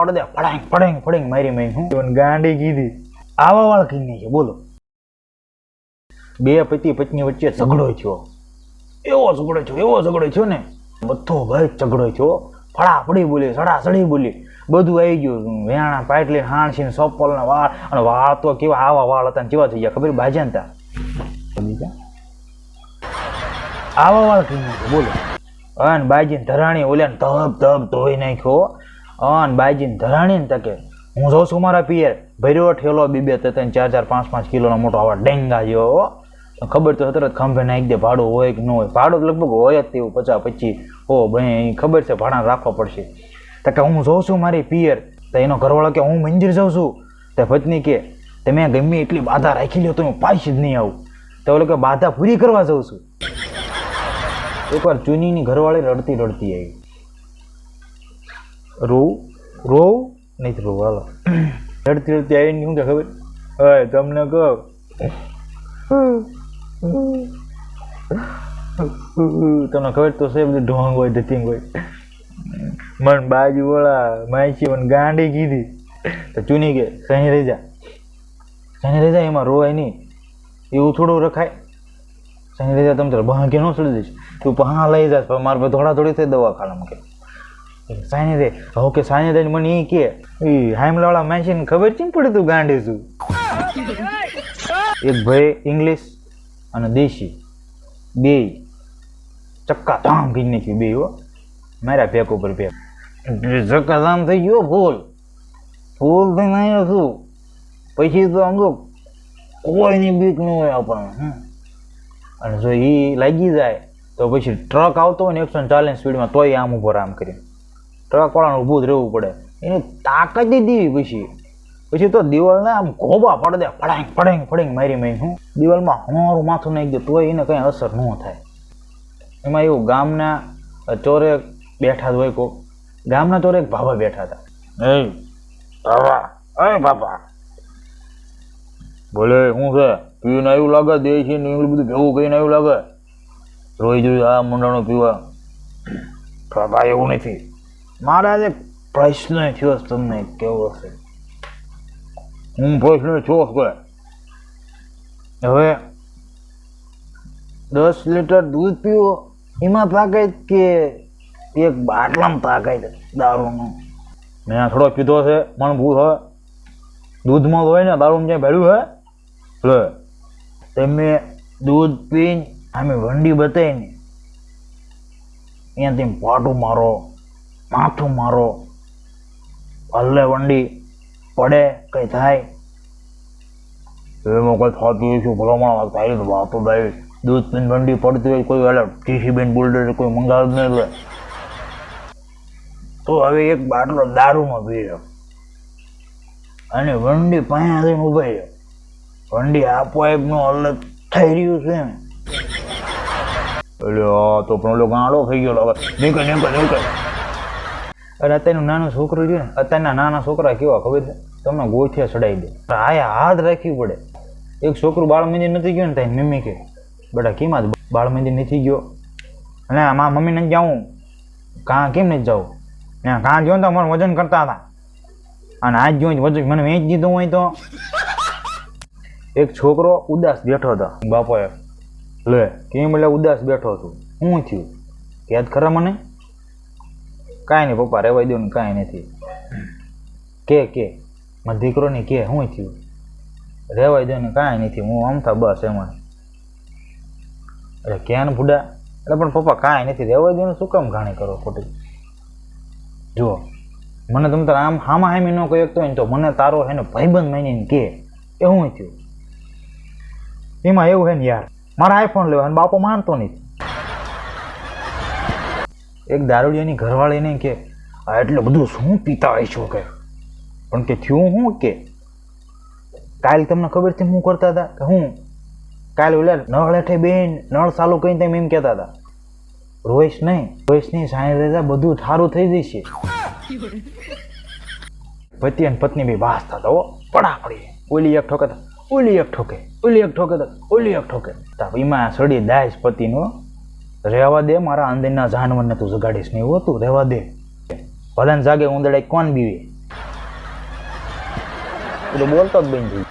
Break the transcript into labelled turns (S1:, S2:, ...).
S1: પડે દે ફડાંગ ફડાંગ ફડાંગ મારી મારી હું. ગાંડી કીધી. આવા વાળ કઈ નહીં બોલો. બે પતિ પત્ની વચ્ચે ઝઘડો થયો. એવો ઝઘડો થયો એવો ઝઘડો થયો ને. બધો ભાઈ ઝઘડો થયો. ફડા ફડી બોલી સડા સડી બોલી. બધું આવી ગયું. વેણા પાટલી હાણસી ને સપ્પલ ને વાળ. અને વાળ તો કેવા આવા વાળ હતા ને કેવા થઈ ગયા ખબર ભાજ્યા હતા આવા વાળ કઈ નહીં બોલો. અને બાજીને ધરાણી ઓલ્યા ધબ ધબ ધોઈ નાખ્યો. અન બાયજીન ધરાણીને તકે. હું જોઉં છું મારા પિયર. ભર્યો ઠેલો બીબે તે ત્રણ ચાર ચાર, પાંચ પાંચ કિલોનો મોટો આવા ડેંગા જેવો. ખબર તો તરત ખંભે નાખી દે, ભાડું હોય કે ન હોય. ભાડું લગભગ હોય જ તેવું પચાસ પચીસ હો ભાઈ ખબર છે ભાડા રાખવા પડશે. તો કે હું જોઉં છું મારી પિયર. તો એનો ઘરવાળો કે, હું મંદિર જાઉં છું. તો પત્ની કે તમે ગમે એટલી બાધા રાખી લો તો હું પાછી જ નહીં આવું. તો ઓલો કે, બાધા પૂરી કરવા જાઉં છું. એકવાર ચુનીની ઘરવાળી રડતી રડતી આવી. રોવ રોવ નહીં રોવ હાલો. રડતી રડતી આવીને શું કે ખબર? હવે તમને કહો. તમને ખબર તો છે બધું ઢોંગ હોય, ધતિંગ હોય. મન બાજુ વળા માયસી મને ગાંડી કીધી. તો ચૂની કે સહી રહી જા સહી રહી જા એમાં રોવાય નહીં. એવું થોડું રખાય. સહી રહી જા તમે તારે બહાં ન ચડી દઈશ. તું પહા લઈ જાશ મારે પાસે થોડા થોડી થઈ દવાખાનામાં કે. સાઈને દે. હવે કે સાઈને દઈને મને એ કે એ હાઈમલાવાળા મેશીન ખબર છે ને તું ગાંડી છું? એક ભાઈ ઇંગ્લિશ અને દેશી, બે ચક્કા ધામ કરી નાખ્યું, બે હો. મારા ભેક ઉપર ભેક. ચક્કા ધામ થઈ ગયો ફૂલ ફૂલ થઈને આવ્યો છું. પછી તો આમ તો કોઈની બીક ન હોય આપણને. અને જો એ લાગી જાય, તો પછી ટ્રક આવતો હોય ને એકસો ચાલીસ સ્પીડમાં તોય આમ ઉપર આમ કરી ટ્રક વાળાને ઊભું જ રહેવું પડે. એની તાકાત જ દેવી પછી. પછી તો દિવાલને આમ ગોબા પડે ફડાંગ ફડાંગ ફડાંગ મારી મારી, હું દિવાલમાં હમારું માથું નાખી દે તોય એને કંઈ અસર ન થાય. એમાં એવું ગામના ચોરે બેઠા હોય કોક. ગામના ચોરે એક બાબા બેઠા હતા. એ બાબા ભલે બાબા બોલે શું છે, પીને આવ્યું લાગે દે છે ને એવું બધું ભેગું કહીને આવ્યું લાગે. રોઈ જોયું આ મંડાણું પીવા. બાબા એવું નથી. મારા એક પ્રશ્ન થયો તમને કેવો છે? હું પ્રશ્ન છો કે હવે દસ લીટર દૂધ પીવો, એમાં તાકાત કે એક બાટલામાં તાકાત દારૂનું? મેં થોડો પીધો છે મણ ભૂલ હવે દૂધમાં હોય ને, દારૂમાં ક્યાંય ભેળ્યું હે લે, તમે દૂધ પીને આમે વંડી બતાવીને અહીંયાથી પાટું મારો. માથું મારો. હલ્લે વંડી પડે કઈ થાય. એમાં કોઈ થતું હોય છે ભલામણ થાય તો વાતો ભાઈ દૂધ પીને વંડી પડતી હોય કોઈ વેલા ટીસી બેન બોલ્ડર કોઈ મંગાવ જ નહીં તો હવે એક બાટલો દારૂમાં પી રહ્યો અને વંડી પાસે થઈને ઊભા રહ્યો વંડી આપોઆપનું અલગ થઈ રહ્યું છે ને એટલે હા તો પણ ઓલો આડો થઈ ગયો નીકળ નીકળ નીકળ. અરે અત્યારનું નાનું છોકરું જોયું ને, અત્યારના નાના છોકરા કેવા ખબર છે? તમને ગોઠિયા ચડાવી દે. આયા હાથ રાખવી પડે. એક છોકરું બાળ મંદિર નથી ગયો ને ત્યાં મમ્મી કે બેટા, કેમ આજ બાળ મંદિર નથી ગયો? અને મારા મમ્મી નથી જાઉં. કાં કેમ નથી જાઉં? ને કાં ગયો ને તો મને વજન કરતા હતા. અને આજ જોઈ વજન, મને વેચ દીધું હોય તો. એક છોકરો ઉદાસ બેઠો હતો. બાપોએ, લે, કેમ એટલે ઉદાસ બેઠો છું? શું થયું? યાદ ખરા મને? કાંઈ નહીં, પપ્પા રહેવા દો ને કાંઈ નથી. કે કે, મારો દીકરો ને કે, શું થયું? રહેવા દો ને કાંઈ નથી, હું આમતા બસ એમાં. અરે ક્યાં ને ભૂડા? એટલે પણ પપ્પા, કાંઈ નથી રહેવા દો ને શું કામ ઘાણી કરો ખોટી? જુઓ, મને તમ તારે આમ હામા હામી ન કહી શકતો હોય ને તો મને તારો હે ને ભાઈબંધ માનીને કે, એ શું થયું? એમાં એવું હે ને યાર, મારા આઈફોન લેવા બાપો માનતો નથી. એક દારૂડિયાની ઘરવાળીને કે, આ એટલે બધું શું પીતા હોય છો કે? પણ કે, થયું શું કે? કાલ તમને ખબર છે શું કરતા હતા કે હું, કાલ ઓલા નળ હેઠે બેન નળ ચાલુ કરીને તેમ એમ કહેતા હતા. રોહિશ નહીં રોઈશની સાંઈ રહેતા બધું ઠારું થઈ જશે. પતિ અને પત્ની બી વાસ થતા હો, પડા પડી. ઓલી એક ઠોકે ઓલી એક ઠોકે, ઓલી એક ઠોકે ઓલી એક ઠોકે. એમાં સડી દાસ પતિનો રહેવા દે, મારા અંદરના જાનવરને તું જગાડીશ ને એવું હતું, રહેવા દે. ભલે જાગે ઉંદડે કોણ બીવે? એટલે બોલતો જ બની જાય